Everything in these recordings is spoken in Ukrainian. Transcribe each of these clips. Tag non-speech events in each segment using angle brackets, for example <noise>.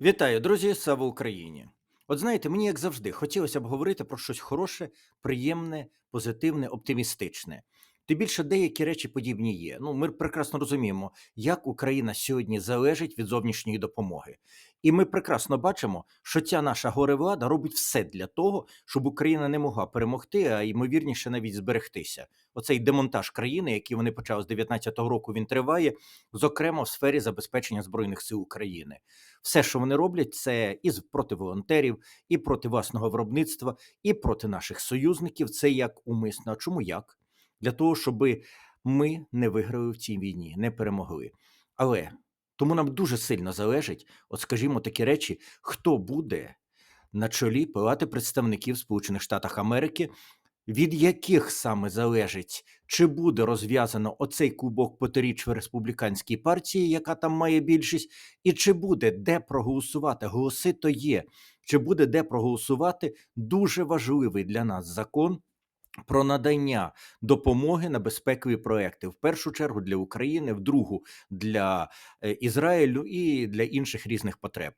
Вітаю, друзі! Слава Україні! От знаєте, мені як завжди хотілося б говорити про щось хороше, приємне, позитивне, оптимістичне. Тим більше деякі речі подібні є. Ну, ми прекрасно розуміємо, як Україна сьогодні залежить від зовнішньої допомоги. І ми прекрасно бачимо, що ця наша горе-влада робить все для того, щоб Україна не могла перемогти, а ймовірніше навіть зберегтися. Оцей демонтаж країни, який вони почали з 19-го року, він триває, зокрема в сфері забезпечення збройних сил України. Все, що вони роблять, це і проти волонтерів, і проти власного виробництва, і проти наших союзників. Це як умисно. А чому як? Для того, щоб ми не виграли в цій війні, не перемогли. Але тому нам дуже сильно залежить, от скажімо, такі речі, хто буде на чолі палати представників Сполучених Штатів Америки, від яких саме залежить, чи буде розв'язано оцей клубок потиріч в республіканській партії, яка там має більшість, і чи буде де проголосувати? Голоси то є. Чи буде де проголосувати дуже важливий для нас закон про надання допомоги на безпекові проекти в першу чергу для України, в другу для е, Ізраїлю і для інших різних потреб.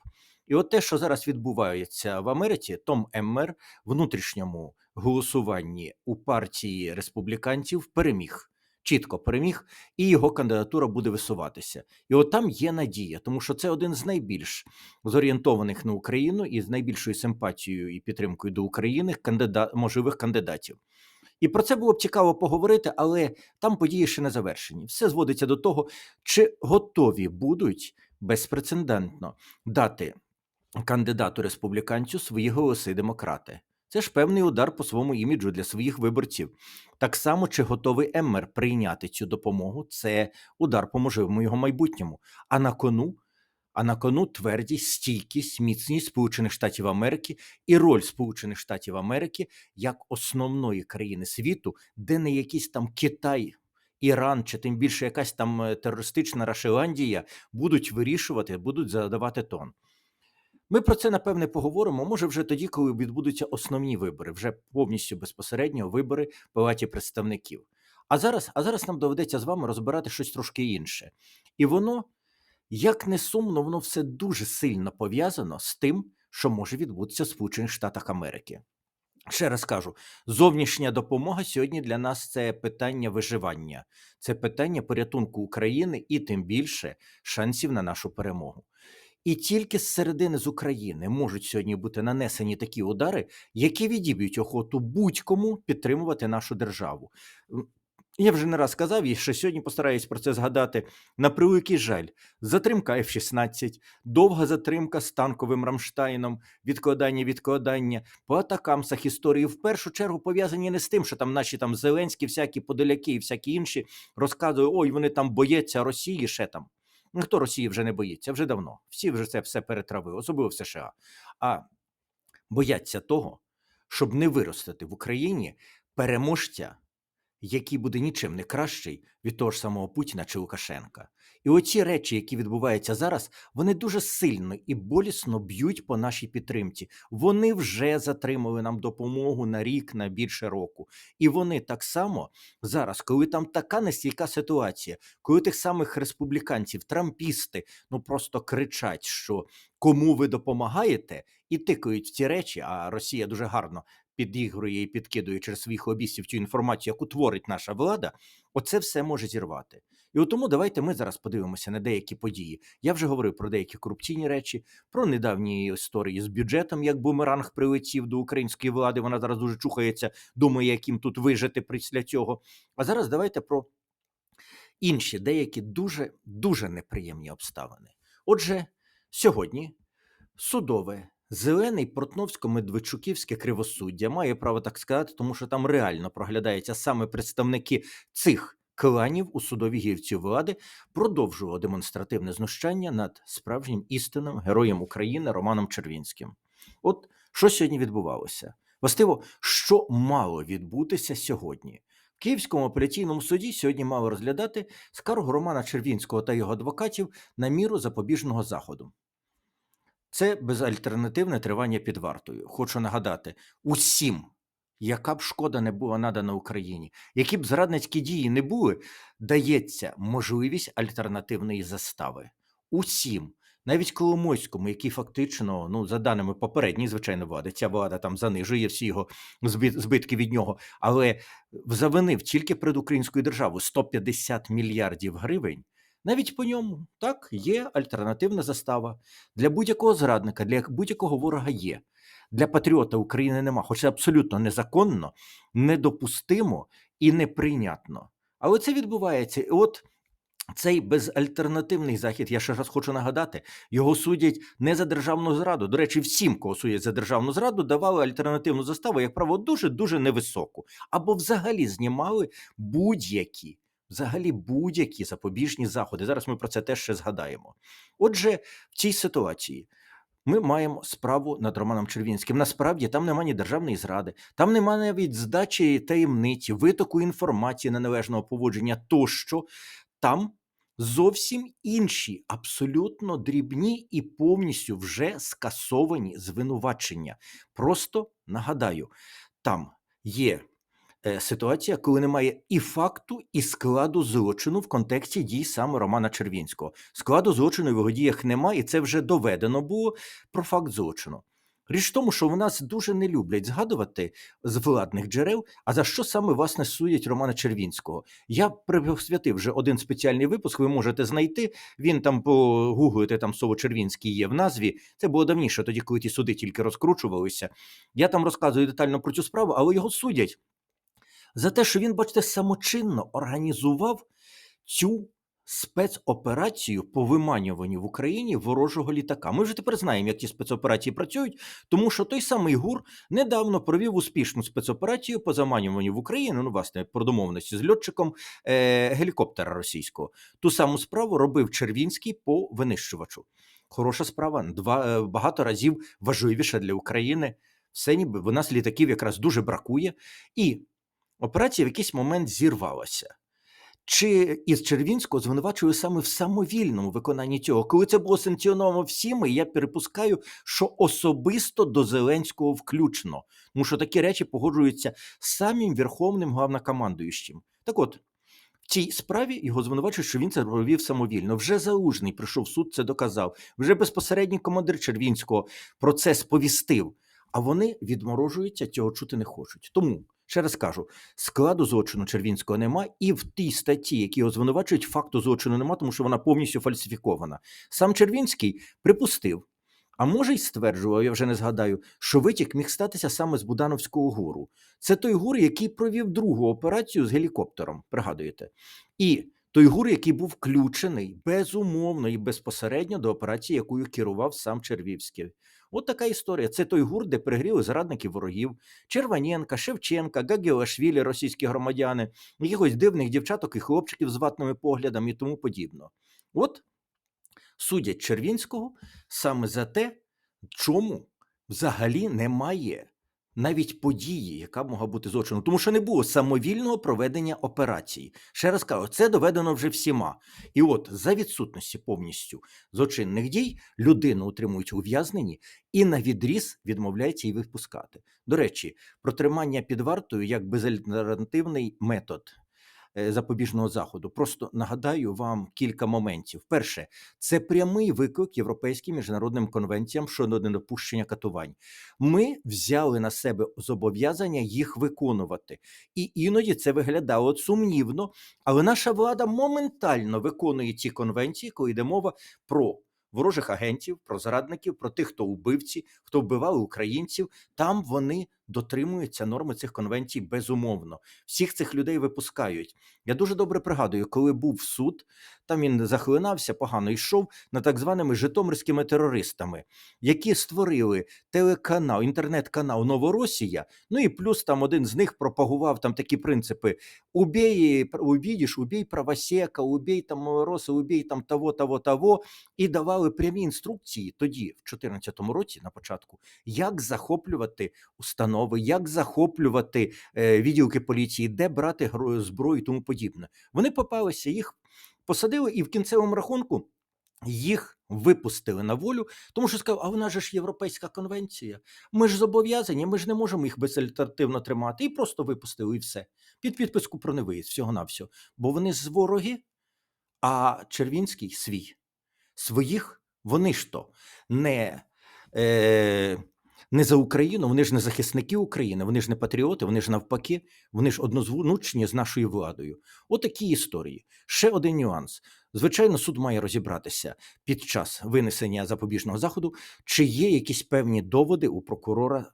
І от те, що зараз відбувається в Америці, Том Еммер внутрішньому голосуванні у партії республіканців переміг. Чітко переміг, і його кандидатура буде висуватися. І от там є надія, тому що це один з найбільш зорієнтованих на Україну і з найбільшою симпатією і підтримкою до України кандидат, можливих кандидатів. І про це було б цікаво поговорити, але там події ще не завершені. Все зводиться до того, чи готові будуть безпрецедентно дати кандидату республіканцю свої голоси демократи. Це ж певний удар по своєму іміджу для своїх виборців. Так само, чи готовий Еммер прийняти цю допомогу, це удар по можливому його майбутньому. А на кону, а на кону твердість, стійкість, міцність Сполучених Штатів Америки і роль Сполучених Штатів Америки як основної країни світу, де не якийсь там Китай. Іран чи тим більше якась там е, терористична Рашиландія будуть вирішувати, будуть задавати тон. Ми про це напевне поговоримо. Може, вже тоді, коли відбудуться основні вибори, вже повністю безпосередньо вибори палаті представників. А зараз, а зараз нам доведеться з вами розбирати щось трошки інше. І воно, як не сумно, воно все дуже сильно пов'язано з тим, що може відбутися в Сполучених Штатах Америки. Ще раз кажу: зовнішня допомога сьогодні для нас це питання виживання, це питання порятунку України і тим більше шансів на нашу перемогу. І тільки з середини з України можуть сьогодні бути нанесені такі удари, які відіб'ють охоту будь-кому підтримувати нашу державу. Я вже не раз казав, і ще сьогодні постараюсь про це згадати. На превеликий жаль, затримка F-16, довга затримка з танковим Рамштайном, відкладання, відкладання по атакамсах історії в першу чергу пов'язані не з тим, що там наші там Зеленські, всякі подоляки і всякі інші розказують, ой, вони там бояться Росії, ще там. Ніхто Росії вже не боїться, вже давно. Всі вже це все перетравили, особливо в США. А бояться того, щоб не виростити в Україні переможця, який буде нічим не кращий від того ж самого Путіна чи Лукашенка. І оці речі, які відбуваються зараз, вони дуже сильно і болісно б'ють по нашій підтримці. Вони вже затримали нам допомогу на рік, на більше року. І вони так само зараз, коли там така нестійка ситуація, коли тих самих республіканців, трампісти, ну просто кричать, що кому ви допомагаєте, і тикають в ці речі. А Росія дуже гарно підігрує і підкидує через своїх лобістів цю інформацію, яку творить наша влада. Оце все може зірвати. І тому давайте ми зараз подивимося на деякі події. Я вже говорив про деякі корупційні речі, про недавні історії з бюджетом, як бумеранг прилетів до української влади. Вона зараз дуже чухається, думає, як їм тут вижити після цього. А зараз давайте про інші деякі дуже дуже неприємні обставини. Отже, сьогодні судове. Зелений Портновсько-Медведчуківське кривосуддя має право так сказати, тому що там реально проглядаються саме представники цих кланів у судовій гілці влади, продовжувало демонстративне знущання над справжнім істинним героєм України Романом Червінським. От що сьогодні відбувалося? Властиво, що мало відбутися сьогодні? В Київському апеляційному суді сьогодні мали розглядати скаргу Романа Червінського та його адвокатів на міру запобіжного заходу. Це безальтернативне тривання під вартою. Хочу нагадати усім, яка б шкода не була надана Україні, які б зрадницькі дії не були, дається можливість альтернативної застави. Усім, Навіть Коломойському, який фактично, ну за даними попередньої, звичайно, влади, ця влада там занижує всі його збит- збитки від нього, але завинив тільки перед українською державою 150 мільярдів гривень. Навіть по ньому так є альтернативна застава для будь-якого зрадника, для будь-якого ворога є. Для патріота України нема, хоч це абсолютно незаконно, недопустимо і неприйнятно. Але це відбувається. І от цей безальтернативний захід, я ще раз хочу нагадати, його судять не за державну зраду. До речі, всім, кого судять за державну зраду, давали альтернативну заставу, як правило, дуже дуже невисоку. Або взагалі знімали будь-які, взагалі будь-які запобіжні заходи. Зараз ми про це теж ще згадаємо. Отже, в цій ситуації. Ми маємо справу над Романом Червінським. Насправді там немає ні державної зради, там немає навіть здачі таємниці, витоку інформації неналежного поводження тощо. Там зовсім інші, абсолютно дрібні і повністю вже скасовані звинувачення. Просто нагадаю, там є ситуація, коли немає і факту, і складу злочину в контексті дій саме Романа Червінського. Складу злочину в його діях немає, і це вже доведено було про факт злочину. Річ в тому, що в нас дуже не люблять згадувати з владних джерел, а за що саме власне судять Романа Червінського. Я присвятив вже один спеціальний випуск. Ви можете знайти. Він там погуглите, там слово Червінський є в назві. Це було давніше, тоді, коли ті суди тільки розкручувалися. Я там розказую детально про цю справу, але його судять за те, що він, бачите, самочинно організував цю спецоперацію по виманюванню в Україні ворожого літака. Ми вже тепер знаємо, як ті спецоперації працюють, тому що той самий ГУР недавно провів успішну спецоперацію по заманюванню в Україну, ну, власне, про домовленості з льотчиком е- гелікоптера російського. Ту саму справу робив Червінський по винищувачу. Хороша справа, два е, багато разів важливіша для України. Все ніби в нас літаків якраз дуже бракує, і операція в якийсь момент зірвалася. Чи із Червінського звинувачую саме в самовільному виконанні цього, коли це було санкціоновано всіми, я перепускаю, що особисто до Зеленського включно, тому що такі речі погоджуються самим верховним главнокомандуючим. Так от. В цій справі його звинувачують, що він це провів самовільно. Вже залужний прийшов суд, це доказав. Вже безпосередній командир Червінського про це сповістив. А вони відморожуються, цього чути не хочуть. Тому ще раз кажу: складу злочину Червінського нема, і в тій статті, які його звинувачують, факту злочину нема, тому що вона повністю фальсифікована. Сам Червінський припустив. А може й стверджував, я вже не згадаю, що витік міг статися саме з Будановського гуру. Це той гур, який провів другу операцію з гелікоптером, пригадуєте? І той гур, який був включений безумовно і безпосередньо до операції, якою керував сам Червівський. От така історія. Це той гурт, де пригріли зрадників ворогів, Червоненка, Шевченка, Гагіошвілі, російські громадяни, якихось дивних дівчаток і хлопчиків з ватними поглядами і тому подібно. От судять Червінського саме за те, чому взагалі немає навіть події, яка могла бути злочином, тому що не було самовільного проведення операції. Ще раз кажу, це доведено вже всіма. І от за відсутності повністю злочинних дій людину утримують ув'язнені і на відріз відмовляється її випускати. До речі, про тримання під вартою як безальтернативний метод запобіжного заходу. Просто нагадаю вам кілька моментів. Перше, це прямий виклик європейським міжнародним конвенціям щодо недопущення катувань. Ми взяли на себе зобов'язання їх виконувати, і іноді це виглядало сумнівно, але наша влада моментально виконує ці конвенції, коли йде мова про. Ворожих агентів, про зрадників, про тих, хто убивці, хто вбивали українців. Там вони дотримуються норми цих конвенцій безумовно. Всіх цих людей випускають. Я дуже добре пригадую, коли був суд, там він захлинався, погано йшов на так званими житомирськими терористами, які створили телеканал, інтернет-канал Новоросія. Ну і плюс там один з них пропагував там такі принципи: убій, увидиш, убій правосека, убій там Новороса, убій там того, того, того. І давали прямі інструкції тоді, в 2014 році, на початку, як захоплювати установи, як захоплювати е, відділки поліції, де брати зброю і тому подібне. Вони попалися, їх посадили, і в кінцевому рахунку їх випустили на волю, тому що сказав, а вона ж Європейська конвенція. Ми ж зобов'язані, ми ж не можемо їх безальтернативно тримати. І просто випустили, і все. Під підписку про невиїзд, всього-навсього. Бо вони з вороги, а Червінський свій. Своїх Вони ж то не, е, не за Україну, вони ж не захисники України, вони ж не патріоти, вони ж навпаки, вони ж однозвучні з нашою владою. Отакі історії. Ще один нюанс. Звичайно, суд має розібратися під час винесення запобіжного заходу, чи є якісь певні доводи у прокурора.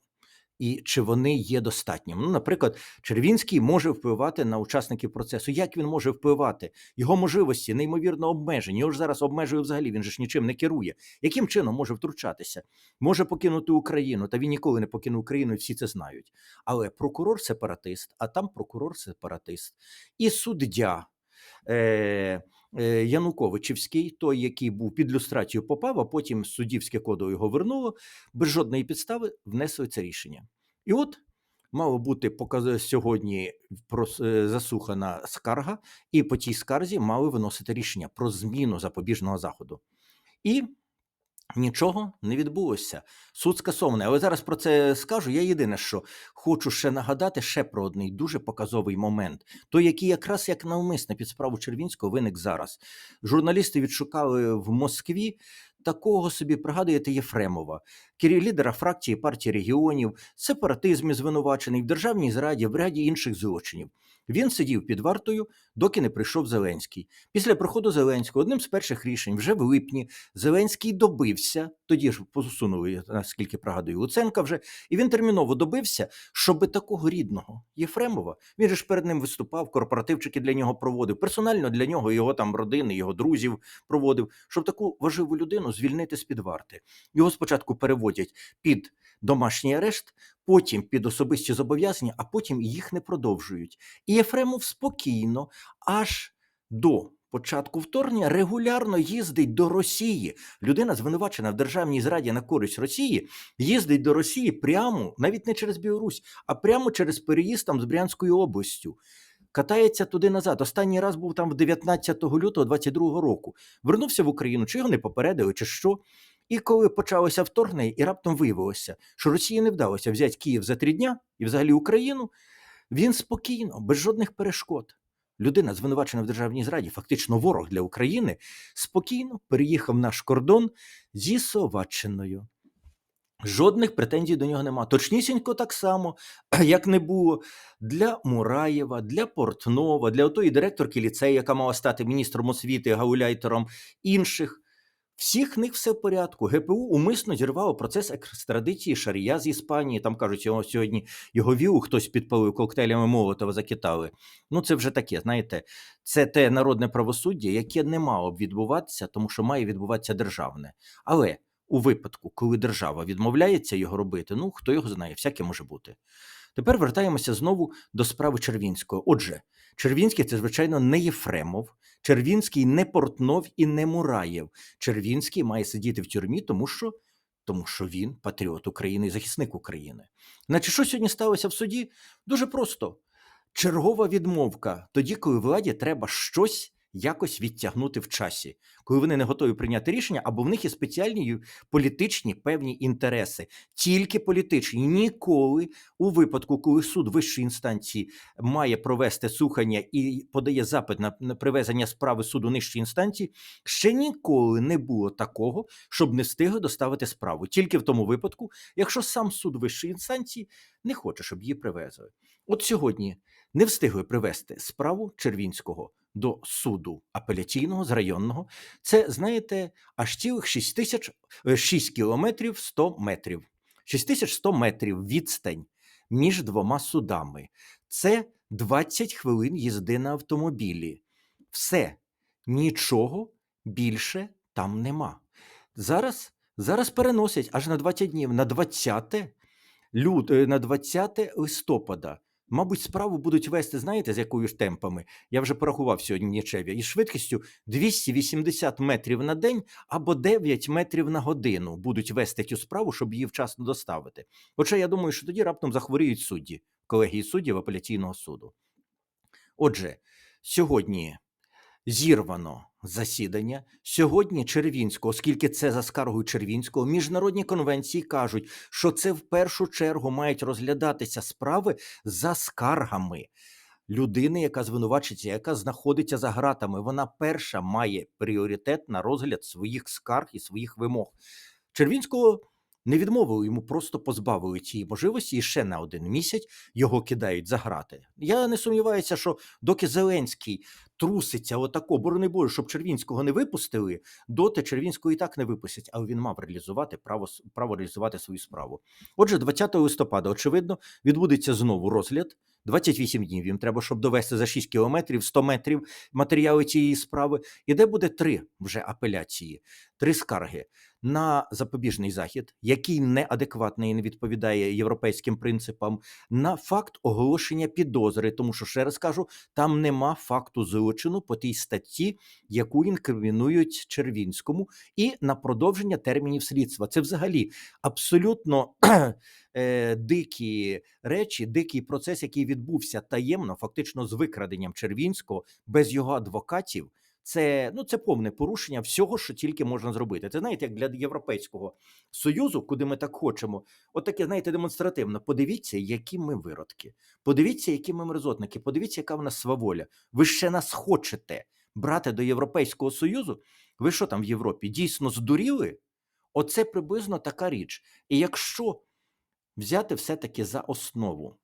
І чи вони є достатніми? Ну, наприклад, Червінський може впливати на учасників процесу. Як він може впливати? Його можливості неймовірно обмежені. Його ж зараз обмежує взагалі. Він же ж нічим не керує. Яким чином може втручатися? Може покинути Україну, та він ніколи не покинув Україну, і всі це знають. Але прокурор сепаратист, а там прокурор сепаратист. І суддя. Е, Януковичівський, той, який був під люстрацію попав, а потім суддівське кодо його вернуло, без жодної підстави внесли це рішення. І от мало бути сьогодні прос- е, заслухана скарга, і по тій скарзі мали виносити рішення про зміну запобіжного заходу. І нічого не відбулося. Суд скасований. Але зараз про це скажу. Я єдине, що хочу ще нагадати ще про одний дуже показовий момент, той, який якраз як навмисне під справу Червінського виник зараз. Журналісти відшукали в Москві такого собі, пригадуєте, Єфремова, лідера фракції партії регіонів, сепаратизмі звинувачений, в державній зраді, в ряді інших злочинів. Він сидів під вартою, доки не прийшов Зеленський. Після приходу Зеленського одним з перших рішень вже в липні Зеленський добився, тоді ж посунули, наскільки пригадую, Луценка вже, і він терміново добився, щоб такого рідного Єфремова, він же ж перед ним виступав, корпоративчики для нього проводив, персонально для нього, його там родини, його друзів проводив, щоб таку важливу людину звільнити з-під варти. Його спочатку переводять під домашній арешт, потім під особисті зобов'язання, а потім їх не продовжують. І Єфремов спокійно, аж до початку вторгнення, регулярно їздить до Росії. Людина, звинувачена в державній зраді на користь Росії, їздить до Росії прямо, навіть не через Білорусь, а прямо через переїзд там з Брянською областю. Катається туди назад. Останній раз був там в 19 лютого 22 року. Вернувся в Україну, чи його не попередили, чи що. І коли почалося вторгнення, і раптом виявилося, що Росії не вдалося взяти Київ за три дня і взагалі Україну, він спокійно, без жодних перешкод. Людина, звинувачена в державній зраді, фактично ворог для України, спокійно переїхав наш кордон зі Словаччиною. Жодних претензій до нього нема. Точнісінько так само, <clears throat> як не було для Мураєва, для Портнова, для отої директорки ліцею, яка мала стати міністром освіти, гауляйтером інших. Всіх них все в порядку. ГПУ умисно зірвало процес екстрадиції Шарія з Іспанії. Там кажуть, його сьогодні його вілу хтось підпалив коктейлями Молотова закитали. Ну це вже таке, знаєте, це те народне правосуддя, яке не мало б відбуватися, тому що має відбуватися державне. Але у випадку, коли держава відмовляється його робити, ну хто його знає, всяке може бути. Тепер вертаємося знову до справи Червінського. Отже, Червінський це, звичайно, не Єфремов, Червінський не Портнов і не Мураєв. Червінський має сидіти в тюрмі, тому що, тому що він патріот України і захисник України. Значить, що сьогодні сталося в суді? Дуже просто. Чергова відмовка тоді, коли владі треба щось якось відтягнути в часі, коли вони не готові прийняти рішення, або в них є спеціальні політичні певні інтереси, тільки політичні. Ніколи у випадку, коли суд вищої інстанції має провести слухання і подає запит на, привезення справи суду нижчої інстанції, ще ніколи не було такого, щоб не встигли доставити справу. Тільки в тому випадку, якщо сам суд вищої інстанції не хоче, щоб її привезли. От сьогодні не встигли привезти справу Червінського до суду апеляційного з районного. Це, знаєте, аж цілих 6 тисяч 6 кілометрів 100 метрів. 6100 метрів відстань між двома судами. Це 20 хвилин їзди на автомобілі. Все, нічого більше там нема. Зараз, зараз переносять аж на 20 днів, на 20 люд, е, на 20 листопада. Мабуть, справу будуть вести, знаєте, з якою ж темпами? Я вже порахував сьогодні Нічеві, із швидкістю 280 метрів на день або 9 метрів на годину будуть вести цю справу, щоб її вчасно доставити. Хоча я думаю, що тоді раптом захворіють судді, колегії суддів апеляційного суду. Отже, сьогодні зірвано засідання. Сьогодні Червінського, оскільки це за скаргою Червінського, міжнародні конвенції кажуть, що це в першу чергу мають розглядатися справи за скаргами. людини, яка звинувачиться, яка знаходиться за ґратами. Вона перша має пріоритет на розгляд своїх скарг і своїх вимог. Червінського не відмовили йому, просто позбавили цієї можливості і ще на один місяць його кидають за грати. Я не сумніваюся, що доки Зеленський труситься отако, борони Боже, щоб Червінського не випустили, доти Червінського і так не випустять, але він мав реалізувати право, право реалізувати свою справу. Отже, 20 листопада, очевидно, відбудеться знову розгляд. 28 днів їм треба, щоб довести за 6 кілометрів, 100 метрів матеріали цієї справи. І де буде три вже апеляції, три скарги на запобіжний захід, який неадекватний і не відповідає європейським принципам, на факт оголошення підозри, тому що ще раз кажу, там нема факту злочину по тій статті, яку інкримінують Червінському, і на продовження термінів слідства. Це взагалі абсолютно <clears throat> е, дикі речі, дикий процес, який відбувся таємно, фактично з викраденням Червінського без його адвокатів. Це ну це повне порушення всього, що тільки можна зробити. Це знаєте, як для Європейського союзу, куди ми так хочемо, от таке, знаєте, демонстративно. Подивіться, які ми виродки. Подивіться, які ми мерзотники. Подивіться, яка в нас сваволя. Ви ще нас хочете брати до Європейського союзу. Ви що там в Європі? Дійсно здуріли? Оце приблизно така річ. І якщо взяти все-таки за основу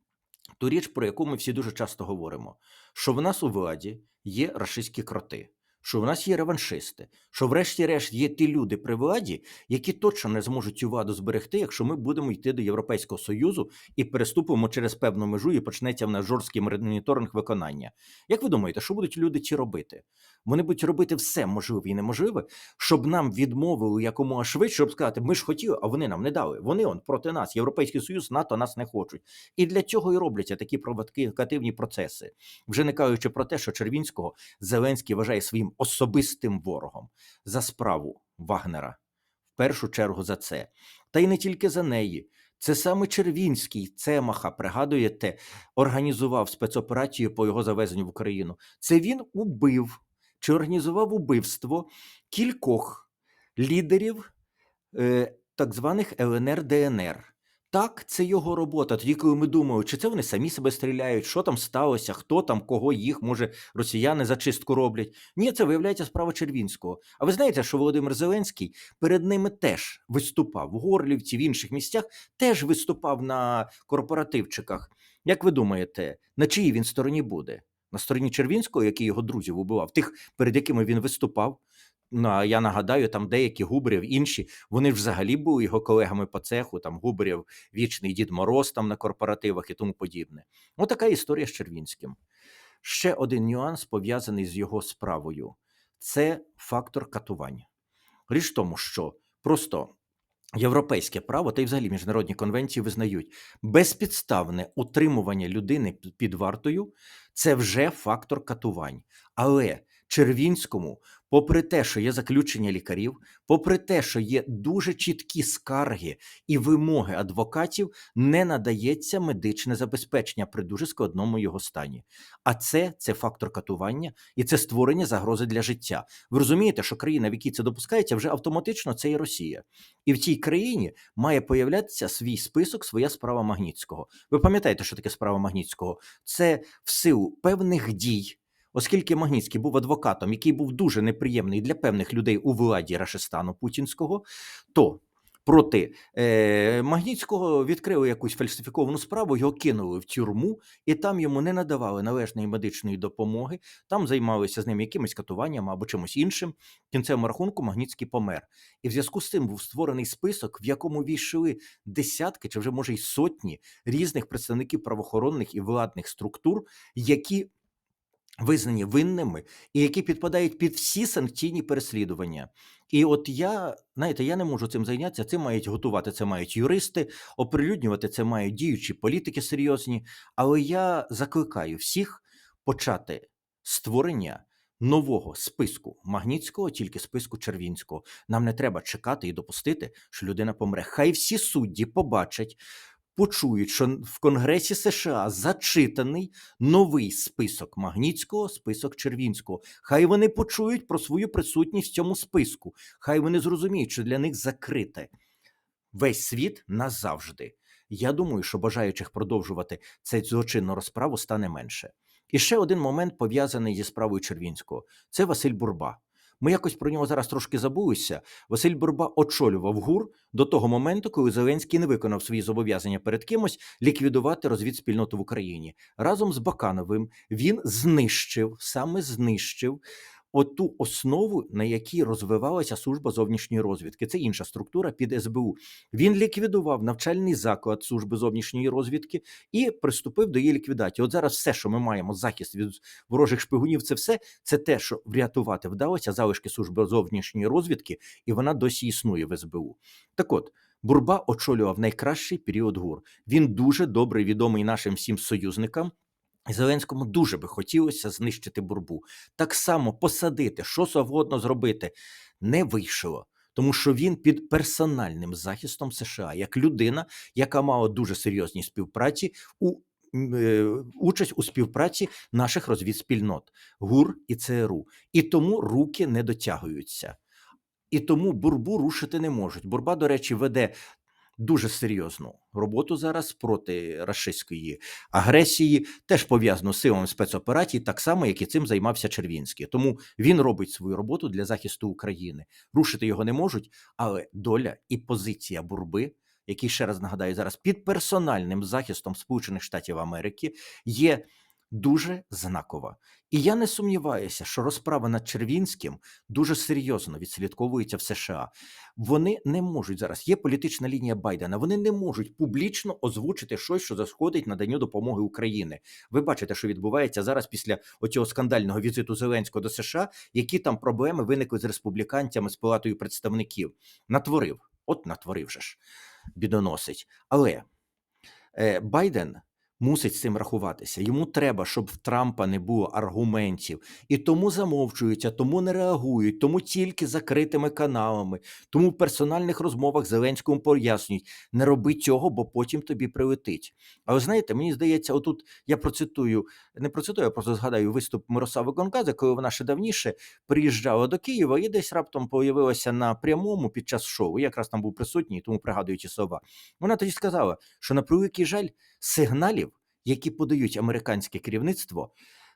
ту річ, про яку ми всі дуже часто говоримо, що в нас у владі є рашистські кроти, що в нас є реваншисти, що, врешті-решт, є ті люди при владі, які точно не зможуть цю владу зберегти, якщо ми будемо йти до Європейського Союзу і переступимо через певну межу, і почнеться в нас жорсткий моніторинг виконання. Як ви думаєте, що будуть люди ці робити? Вони будуть робити все можливе і неможливе, щоб нам відмовили якомога швидше, щоб сказати, ми ж хотіли, а вони нам не дали. Вони он проти нас, Європейський Союз, НАТО нас не хочуть. І для цього і робляться такі провокативні процеси. Вже не кажучи про те, що Червінського Зеленський вважає своїм особистим ворогом за справу Вагнера. В першу чергу за це. Та й не тільки за неї. Це саме Червінський Цемаха, пригадуєте, організував спецоперацію по його завезенню в Україну. Це він убив чи організував убивство кількох лідерів е, так званих ЛНР ДНР. Так, це його робота. Тоді, коли ми думаємо, чи це вони самі себе стріляють, що там сталося, хто там, кого їх, може, росіяни зачистку роблять. Ні, це виявляється справа Червінського. А ви знаєте, що Володимир Зеленський перед ними теж виступав в Горлівці, в інших місцях, теж виступав на корпоративчиках. Як ви думаєте, на чиїй він стороні буде? На стороні Червінського, який його друзів убивав, тих, перед якими він виступав. Ну, я нагадаю, там деякі Губарів, інші, вони ж взагалі були його колегами по цеху, там Губарів, вічний Дід Мороз там на корпоративах і тому подібне. Отака історія з Червінським. Ще один нюанс пов'язаний з його справою це фактор катування. Річ в тому, що просто європейське право та й взагалі міжнародні конвенції визнають безпідставне утримування людини під вартою це вже фактор катувань. Але Червінському, попри те, що є заключення лікарів, попри те, що є дуже чіткі скарги і вимоги адвокатів, не надається медичне забезпечення при дуже складному його стані. А це це фактор катування і це створення загрози для життя. Ви розумієте, що країна, в якій це допускається, вже автоматично це і Росія. І в цій країні має появлятися свій список, своя справа Магнітського. Ви пам'ятаєте, що таке справа Магнітського? Це в силу певних дій. Оскільки Магнітський був адвокатом, який був дуже неприємний для певних людей у владі Рашистану Путінського, то проти е, Магнітського відкрили якусь фальсифіковану справу, його кинули в тюрму, і там йому не надавали належної медичної допомоги. Там займалися з ним якимось катуванням або чимось іншим. В кінцевому рахунку Магнітський помер. І в зв'язку з цим був створений список, в якому війшли десятки чи вже може й сотні різних представників правоохоронних і владних структур, які визнані винними і які підпадають під всі санкційні переслідування. І от я, знаєте, я не можу цим зайнятися. Цим мають готувати, це мають юристи, оприлюднювати це мають діючі політики серйозні. Але я закликаю всіх почати створення. Нового списку Магнітського, тільки списку Червінського. Нам не треба чекати і допустити, що людина помре. Хай всі судді побачать, почують, що в Конгресі США зачитаний новий список Магнітського, список Червінського. Хай вони почують про свою присутність в цьому списку. Хай вони зрозуміють, що для них закрите весь світ назавжди. Я думаю, що бажаючих продовжувати цю злочинну розправу стане менше. І ще один момент пов'язаний зі справою Червінського це Василь Бурба. Ми якось про нього зараз трошки забулися. Василь Бурба очолював ГУР до того моменту, коли Зеленський не виконав свої зобов'язання перед кимось ліквідувати розвідспільноту в Україні. Разом з Бакановим він знищив, саме знищив оту основу, на якій розвивалася служба зовнішньої розвідки. Це інша структура під СБУ. Він ліквідував навчальний заклад служби зовнішньої розвідки і приступив до її ліквідації. От зараз все, що ми маємо, захист від ворожих шпигунів, це все це те, що врятувати вдалося залишки служби зовнішньої розвідки, і вона досі існує в СБУ. Так от. Бурба очолював найкращий період ГУР. Він дуже добре відомий нашим всім союзникам. Зеленському дуже би хотілося знищити бурбу. Так само посадити, що завгодно зробити, не вийшло. Тому що він під персональним захистом США, як людина, яка мала дуже серйозні співпраці у е, участь у співпраці наших розвідспільнот ГУР і ЦРУ. І тому руки не дотягуються. І тому бурбу рушити не можуть. Бурба, до речі, веде дуже серйозну роботу зараз проти рашистської агресії, теж пов'язану з силами спецоперацій, так само, як і цим займався Червінський. Тому він робить свою роботу для захисту України. Рушити його не можуть, але доля і позиція бурби. Який ще раз нагадаю зараз під персональним захистом Сполучених Штатів Америки є дуже знакова. І я не сумніваюся, що розправа над Червінським дуже серйозно відслідковується в США. Вони не можуть зараз. Є політична лінія Байдена. Вони не можуть публічно озвучити щось, що засходить наданню допомоги України. Ви бачите, що відбувається зараз після оцього скандального візиту Зеленського до США, які там проблеми виникли з республіканцями з палатою представників. Натворив, от натворив же ж, бідоносить. Але е, Байден мусить з цим рахуватися. Йому треба, щоб в Трампа не було аргументів, і тому замовчуються, тому не реагують, тому тільки закритими каналами, тому в персональних розмовах Зеленському пояснюють: не роби цього, бо потім тобі прилетить. Але знаєте, мені здається, отут я процитую, не процитую, я просто згадаю виступ Мирослави Гонкадзе, коли вона ще давніше приїжджала до Києва і десь раптом появилася на прямому під час шоу. Якраз там був присутній, тому пригадую ті слова. Вона тоді сказала, що на превеликий жаль сигналів, які подають американське керівництво,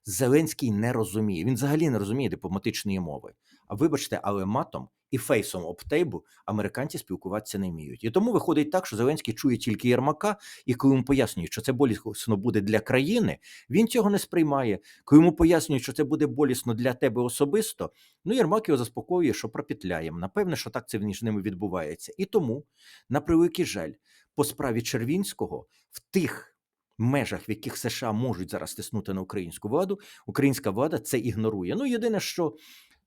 Зеленський не розуміє. Він взагалі не розуміє дипломатичної мови. А вибачте, але матом і фейсом оптейбу американці спілкуватися не вміють. І тому виходить так, що Зеленський чує тільки Єрмака, і коли йому пояснюють, що це болісно буде для країни, він цього не сприймає. Коли йому пояснюють, що це буде болісно для тебе особисто, ну Єрмак його заспокоює, що пропетляємо. Напевне, що так це між ними відбувається. І тому, на превеликий жаль, по справі Червінського в тих межах, в яких США можуть зараз тиснути на українську владу, українська влада це ігнорує. Ну, єдине, що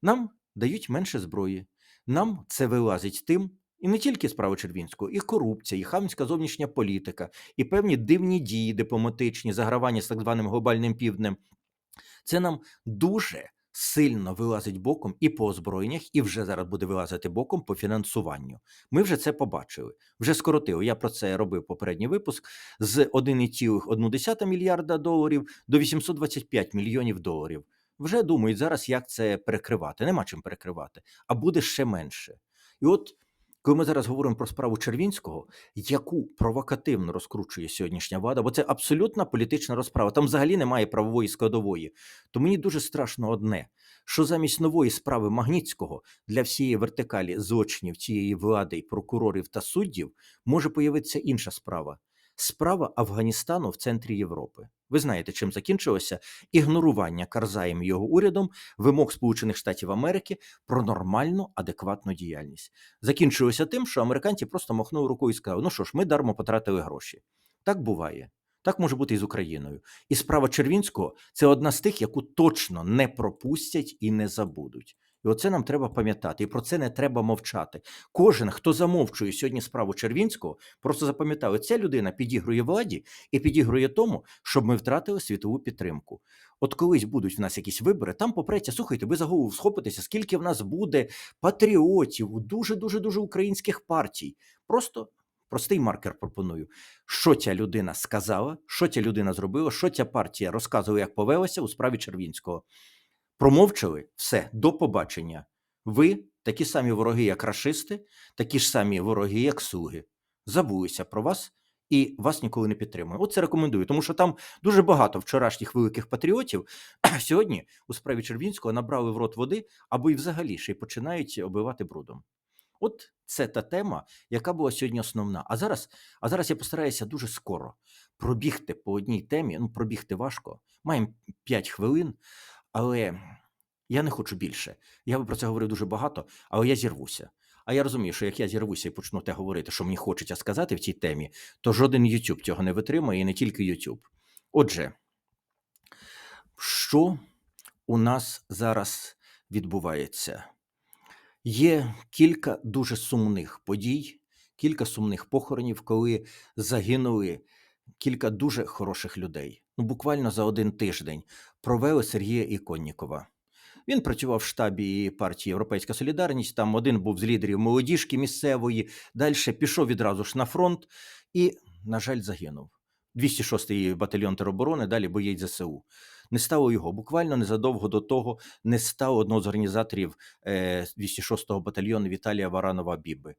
нам дають менше зброї, нам це вилазить тим. І не тільки справа Червінського, і корупція, і хамська зовнішня політика, і певні дивні дії дипломатичні, загравання з так званим глобальним півднем. Це нам дуже сильно вилазить боком і по озброєннях, і вже зараз буде вилазити боком по фінансуванню. Ми вже це побачили, вже скоротили. Я про це робив попередній випуск з 1,1 мільярда доларів до 825 мільйонів доларів. Вже думають зараз, як це перекривати. Нема чим перекривати, а буде ще менше. І от коли ми зараз говоримо про справу Червінського, яку провокативно розкручує сьогоднішня влада, бо це абсолютна політична розправа. Там взагалі немає правової складової. То мені дуже страшно одне, що замість нової справи Магнітського для всієї вертикалі злочинів цієї влади, прокурорів та суддів може появитися інша справа. Справа Афганістану в центрі Європи. Ви знаєте, чим закінчилося ігнорування Карзаєм і його урядом вимог Сполучених Штатів Америки про нормальну, адекватну діяльність. Закінчилося тим, що американці просто махнули рукою і сказали: ну що ж, ми дармо потратили гроші. Так буває. Так може бути і з Україною. І справа Червінського це одна з тих, яку точно не пропустять і не забудуть. І оце нам треба пам'ятати, і про це не треба мовчати. Кожен, хто замовчує сьогодні справу Червінського, просто запам'ятали, ця людина підігрує владі і підігрує тому, щоб ми втратили світову підтримку. От колись будуть в нас якісь вибори, там попреться, слухайте, ви за голову схопитеся, скільки в нас буде патріотів, дуже дуже дуже українських партій. Просто. Простий маркер пропоную, що ця людина сказала, що ця людина зробила, що ця партія розказує, як повелася у справі Червінського. Промовчали все до побачення. Ви такі самі вороги, як рашисти, такі ж самі вороги, як слуги. Забулися про вас і вас ніколи не підтримує. От це рекомендую, тому що там дуже багато вчорашніх великих патріотів <clears throat> сьогодні у справі Червінського набрали в рот води або і взагалі ще й починають оббивати брудом. От це та тема, яка була сьогодні основна. А зараз, а зараз я постараюся дуже скоро пробігти по одній темі. Ну, пробігти важко. Маємо 5 хвилин, але я не хочу більше. Я би про це говорив дуже багато, але я зірвуся. А я розумію, що як я зірвуся і почну те говорити, що мені хочеться сказати в цій темі, то жоден YouTube цього не витримає, і не тільки YouTube. Отже, що у нас зараз відбувається? Є кілька дуже сумних подій, кілька сумних похоронів, коли загинули кілька дуже хороших людей. Ну, буквально за один тиждень провели Сергія Іконнікова. Він працював в штабі партії Європейська Солідарність. Там один був з лідерів молодіжки місцевої, далі пішов відразу ж на фронт і, на жаль, загинув. 206-й батальйон тероборони, далі боєць ЗСУ. Не стало його. Буквально незадовго до того не стало одного з організаторів е, 206-го батальйону Віталія Варанова Біби.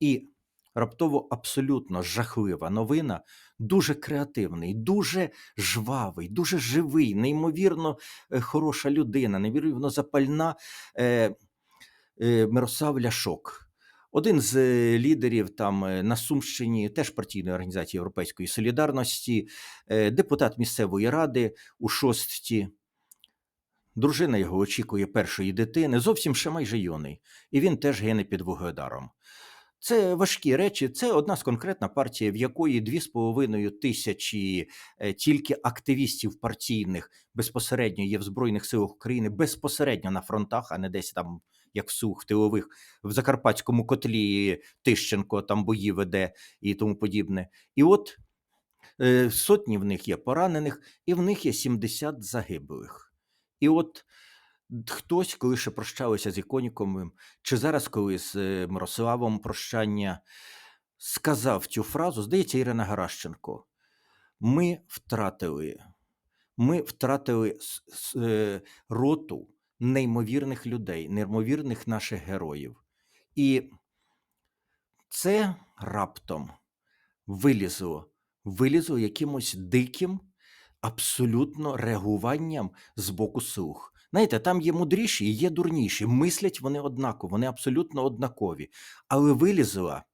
І раптово абсолютно жахлива новина, дуже креативний, дуже жвавий, дуже живий, неймовірно е, хороша людина, неймовірно запальна е, е, Мирослав Ляшок. Один з е, лідерів там е, на Сумщині, теж партійної організації Європейської солідарності, депутат місцевої ради у шостці. Дружина його очікує першої дитини, зовсім ще майже юний, і він теж гине під вугледаром. Це важкі речі. Це одна з конкретна партія, в якої 2,5 тисячі е, тільки активістів партійних безпосередньо є в Збройних силах України, безпосередньо на фронтах, а не десь там, як в сух тилових, в Закарпатському котлі Тищенко там бої веде і тому подібне. І от е, сотні в них є поранених, і в них є 70 загиблих. І от хтось, коли ще прощалися з Іконіковим, чи зараз, коли з е, Мирославом прощання, сказав цю фразу, здається, Ірина Гаращенко. Ми втратили, ми втратили е, роту неймовірних людей, неймовірних наших героїв. І це раптом вилізло, вилізло якимось диким, абсолютно реагуванням з боку слух. Знаєте, там є мудріші і є дурніші. Мислять вони однаково, вони абсолютно однакові. Але вилізла.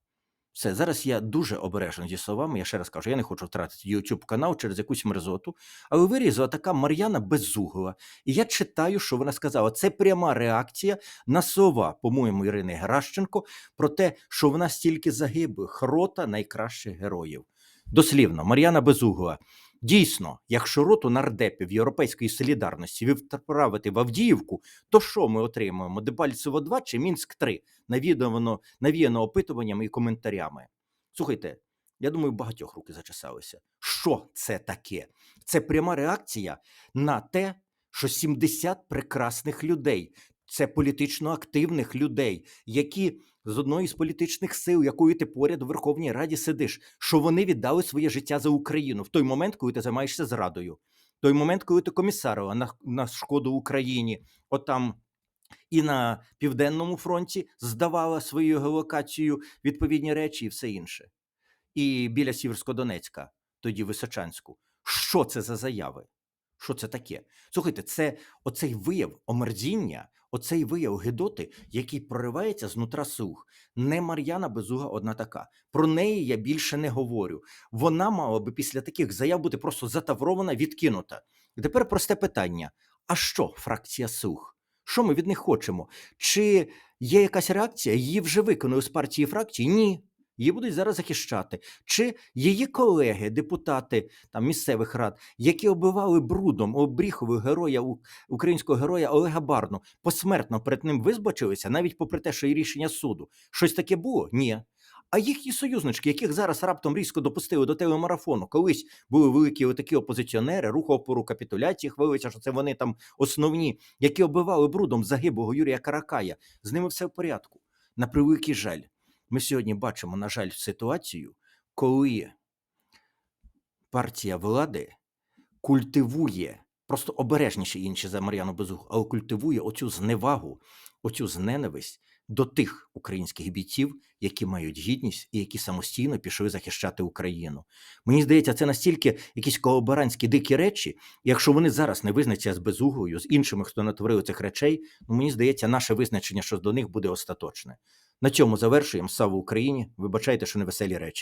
Все, зараз я дуже обережно зі словами. Я ще раз кажу, я не хочу втратити YouTube канал через якусь мерзоту. Але вирізала така Мар'яна Безугла. І я читаю, що вона сказала. Це пряма реакція на слова, по-моєму, Ірини Геращенко, про те, що в нас стільки загиблих, рота найкращих героїв. Дослівно, Мар'яна Безугла. Дійсно, якщо роту нардепів Європейської солідарності відправити в Авдіївку, то що ми отримуємо? Дебальцево 2 чи Мінськ 3 навідано, навіяно опитуваннями і коментарями. Слухайте, я думаю, багатьох руки зачесалися. Що це таке? Це пряма реакція на те, що 70 прекрасних людей, це політично активних людей, які з одної з політичних сил, якою ти поряд у Верховній Раді сидиш, що вони віддали своє життя за Україну в той момент, коли ти займаєшся зрадою, в той момент, коли ти комісарила на, на шкоду Україні, отам і на південному фронті здавала свою геолокацію відповідні речі і все інше. І біля Сіверсько-Донецька, тоді Височанську. Що це за заяви? Що це таке? Слухайте, це оцей вияв омерзіння, оцей вияв гидоти, який проривається знутра сух, Не Мар'яна Безуга одна така. Про неї я більше не говорю. Вона мала би після таких заяв бути просто затаврована, відкинута. І тепер просте питання: а що фракція Сух? Що ми від них хочемо? Чи є якась реакція? Її вже виконали з партії фракції? Ні. Її будуть зараз захищати. Чи її колеги, депутати там місцевих рад, які оббивали брудом обріхового героя українського героя Олега Барну, посмертно перед ним визбачилися, навіть попри те, що є рішення суду. Щось таке було? Ні. А їхні союзнички, яких зараз раптом різко допустили до телемарафону, колись були великі отакі опозиціонери, рух опору капітуляції, хвалилися, що це вони там основні, які оббивали брудом загиблого Юрія Каракая. З ними все в порядку. На превеликий жаль, ми сьогодні бачимо, на жаль, ситуацію, коли партія влади культивує, просто обережніше інші за Мар'яну Безуг, але культивує оцю зневагу, оцю зненависть до тих українських бійців, які мають гідність і які самостійно пішли захищати Україну. Мені здається, це настільки якісь колаборантські дикі речі. Якщо вони зараз не визначаться з безуглою, з іншими, хто натворив цих речей, ну мені здається, наше визначення щодо них буде остаточне. На цьому завершуємо. Слава Україні! Вибачайте, що невеселі речі.